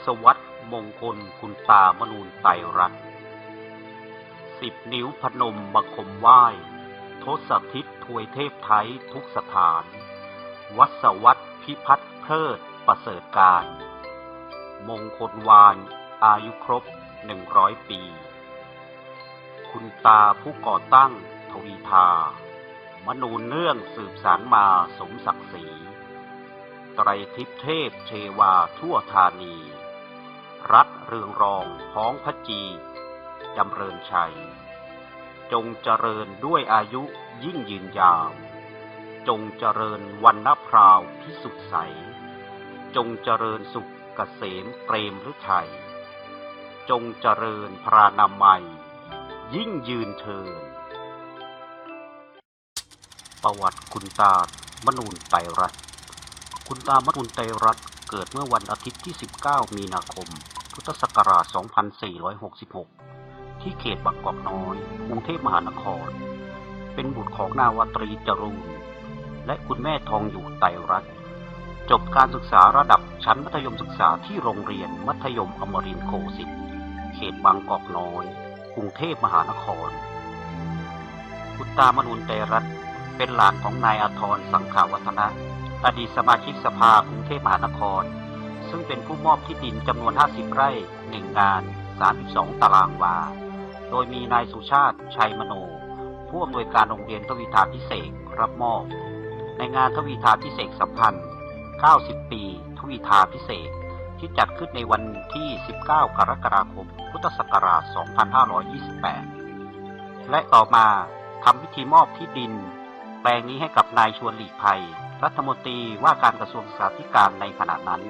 สิบทศวรรษมงคลคุณตามนูนไตรัตสิบนิ้วพนมบังคมไหว้ ทศทิศถวยเทพไทยทุกสถาน วัสวัตพิพัฒน์เพลิดประเสริฐการ มงคลวาน อายุครบหนึ่งร้อยปี คุณตาผู้ก่อตั้งทวีทามนูนเนื่องสืบสารมาสมศักดิ์ศรีไตรทิพเทพเทวาทั่วธานี รัฐเรืองรองพ้องพระจีจำเริญชัย จงเจริญด้วยอายุยิ่งยืนยาว จงเจริญวันนพราวพิสุทธิ์ใส จงเจริญสุขเกษมเปรมฤทัย จงเจริญพรานามัย ยิ่งยืนเทิน ประวัติคุณตามนูนไตรรัตคุณตามนุนไตรรัตเกิดเมื่อวันอาทิตย์ที่ 19 มีนาคม พุทธศักราช 2466 ที่เขตบางกอกน้อย กรุงเทพมหานคร เป็นบุตรของนาวตรีจรูน และคุณแม่ทองอยู่ไตรัตจบการศึกษาระดับชั้นมัธยมศึกษาที่โรงเรียนมัธยมอมรินโคสิตเขตบางกอกน้อย กรุงเทพมหานคร คุณตามนุนไตรัตเป็นหลานของนายอาทรสังขาวัฒนะ อดีตสมาชิกสภากรุงเทพมหานคร ซึ่งเป็นผู้มอบที่ดินจำนวน 50 ไร่ 1 งาน 32 ตารางวา โดยมีนายสุชาติ ชัยมโน ผู้อำนวยการโรงเรียนทวีทาพิเศษรับมอบ ในงานทวีทาพิเศษสัมพันธ์ 90 ปี ทวีทาพิเศษที่จัดขึ้นในวันที่ 19 กรกฎาคม พุทธศักราช 2528 และต่อมาทำพิธีมอบที่ดิน แปลงนี้ให้กับนายชวนหลีกภัย รัฐมนตรีว่าการกระทรวงศึกษาธิการในขณะนั้น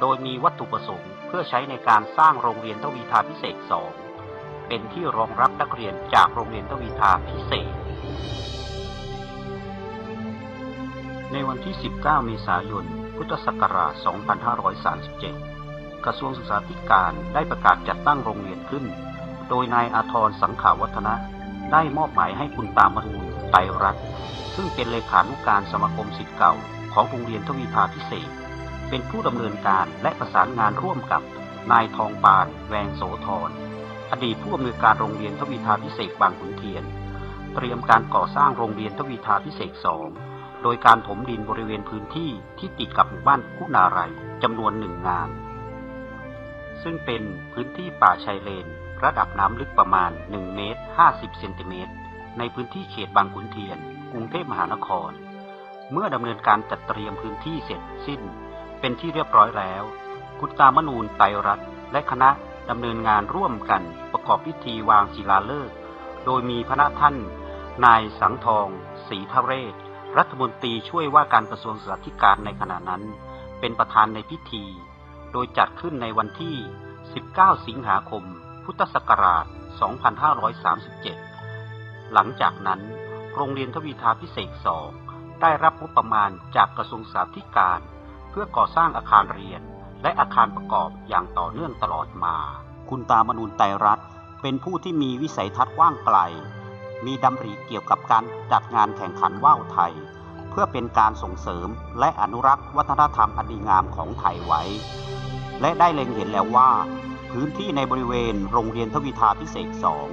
โดยมีวัตถุประสงค์เพื่อใช้ในการสร้างโรงเรียนทวีทาพิเศษสองเป็นที่รองรับนักเรียนจากโรงเรียนทวีทาพิเศษ ในวันที่ 19 เมษายน พุทธศักราช 2537 กระทรวงศึกษาธิการได้ประกาศจัดตั้งโรงเรียนขึ้น โดยนายอาทรสังขาวัฒนะ ได้มอบหมายให้คุณตามนูนไตรรัตน์ซึ่งเป็นเลขานุการสมาคมศิษย์เก่าของโรงเรียนทวีทาพิเศษ เป็นผู้ดำเนินการและประสานงานร่วมกับนายทองปาน แวงโสธรอดีตผู้อำนวยการโรงเรียนทวีทาพิเศษบางขุนเทียน เตรียมการก่อสร้างโรงเรียนทวีทาพิเศษสองโดยการถมดินบริเวณพื้นที่ที่ติดกับหมู่บ้านคุณาไรจำนวนหนึ่งงาน ซึ่งเป็นพื้นที่ป่าชายเลน ระดับน้ำลึกประมาณ 1 เมตร 50 เซนติเมตร ในพื้นที่เขตบางขุนเทียน กรุงเทพมหานคร เมื่อดำเนินการจัดเตรียมพื้นที่เสร็จสิ้น เป็นที่เรียบร้อยแล้ว คุณตามนูนไตรัตและคณะดำเนินงานร่วมกันประกอบพิธีวางศิลาฤกษ์โดยมีพระท่าน นายสังทองศรีทะเรศ รัฐมนตรีช่วยว่าการกระทรวงศึกษาธิการในขณะนั้น เป็นประธานในพิธี โดยจัดขึ้นในวันที่ 19 สิงหาคม พุทธศักราช 2537 หลังจากนั้น โรงเรียนทวีทาพิเศษสองได้รับงบประมาณจากกระทรวงศึกษาธิการ พื่อก่อสร้างอาคารเรียน และอาคารประกอบอย่างต่อเนื่องตลอดมา คุณตามนูนไตรรัตเป็นผู้ที่มีวิสัยทัศน์กว้างไกล มีดำริเกี่ยวกับการจัดงานแข่งขันว่าวไทย เพื่อเป็นการส่งเสริมและอนุรักษ์วัฒนธรรมอันดีงามของไทยไว้ และได้เล็งเห็นแล้วว่า พื้นที่ในบริเวณโรงเรียนทวีทาพิเศษสอง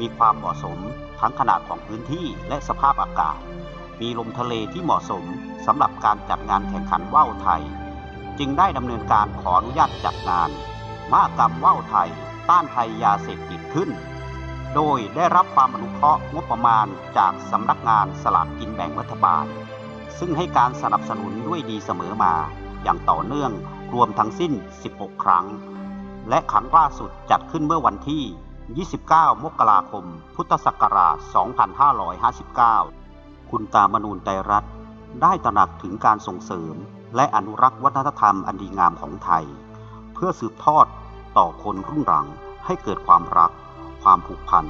มีความเหมาะสมทั้งขนาดของพื้นที่และสภาพอากาศ มีลมทะเลที่เหมาะสมสำหรับการจัดงานแข่งขันว่าวไทย จึงได้ดำเนินการขออนุญาตจัดงานมหกรรมว่าวไทย ต้านภัยยาเสพติดขึ้น โดยได้รับความอนุเคราะห์งบประมาณจากสำนักงานสลากกินแบ่งรัฐบาล ซึ่งให้การสนับสนุนด้วยดีเสมอมาอย่างต่อเนื่องรวมทั้งสิ้น 16 ครั้ง และครั้งล่าสุดจัดขึ้นเมื่อวันที่ 29 มกราคม พุทธศักราช 2559 คุณตามนูนไตรัตได้ตระหนักถึงการส่งเสริม และอนุรักษ์วัฒนธรรมอันดีงามของไทย เพื่อสืบทอดต่อคนรุ่นหลังให้เกิดความรัก ความผูกพัน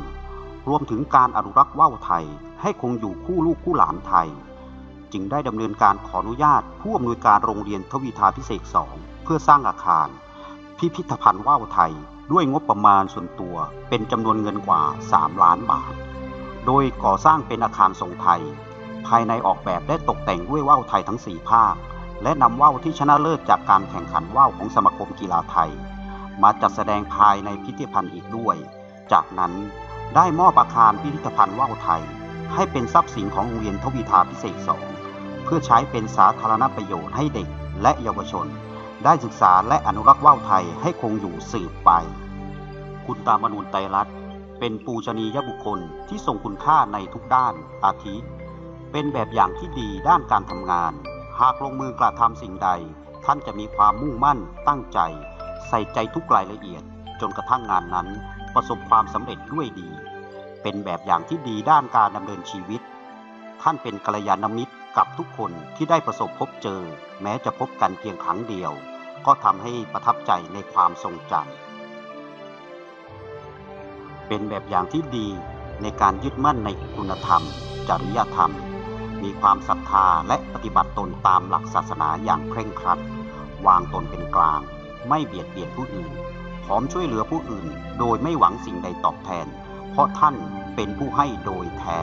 รวมถึงการอนุรักษ์ว่าวไทยให้คงอยู่คู่ลูกคู่หลานไทย จึงได้ดำเนินการขออนุญาต ผู้อำนวยการโรงเรียนทวีทาพิเศษสองเพื่อสร้างอาคาร พิพิธภัณฑ์ว่าวไทยด้วยงบประมาณส่วนตัวเป็นจำนวนเงินกว่า 3 ล้านบาท โดยก่อสร้างเป็นอาคารทรงไทย ภายในออกแบบและตกแต่งด้วยว่าวไทยทั้ง 4 ภาค และนำว่าวที่ชนะเลิศจากการแข่งขันว่าวของสมาคมกีฬาไทย มาจัดแสดงภายในพิพิธภัณฑ์อีกด้วย จากนั้นได้มอบอาคารพิพิธภัณฑ์ว่าวไทย ให้เป็นทรัพย์สินของโรงเรียนทวีทาพิเศษสองเพื่อใช้เป็นสาธารณประโยชน์ให้เด็กและเยาวชน ได้ศึกษาและอนุรักษ์ว่าวไทยให้คงอยู่สืบไป คุณตามนูนไตรรัตน์เป็นปูชนียบุคคลที่ทรงคุณค่าในทุกด้านอาทิ เป็นแบบอย่างที่ดีด้านการทำงาน หากลงมือกระทำสิ่งใด ท่านจะมีความมุ่งมั่น ตั้งใจ ใส่ใจทุกรายละเอียด จนกระทั่งงานนั้น ประสบความสำเร็จด้วยดี เป็นแบบอย่างที่ดีด้านการดำเนินชีวิต ท่านเป็นกัลยาณมิตรกับทุกคนที่ได้ประสบพบเจอ แม้จะพบกันเพียงครั้งเดียว ก็ทำให้ประทับใจในความทรงจำเป็นแบบอย่างที่ดีในการยึดมั่นในคุณธรรม จริยธรรม มีความศรัทธาและปฏิบัติตนตามหลักศาสนาอย่างเคร่งครัด วางตนเป็นกลาง ไม่เบียดเบียนผู้อื่น พร้อมช่วยเหลือผู้อื่น โดยไม่หวังสิ่งใดตอบแทน เพราะท่านเป็นผู้ให้โดยแท้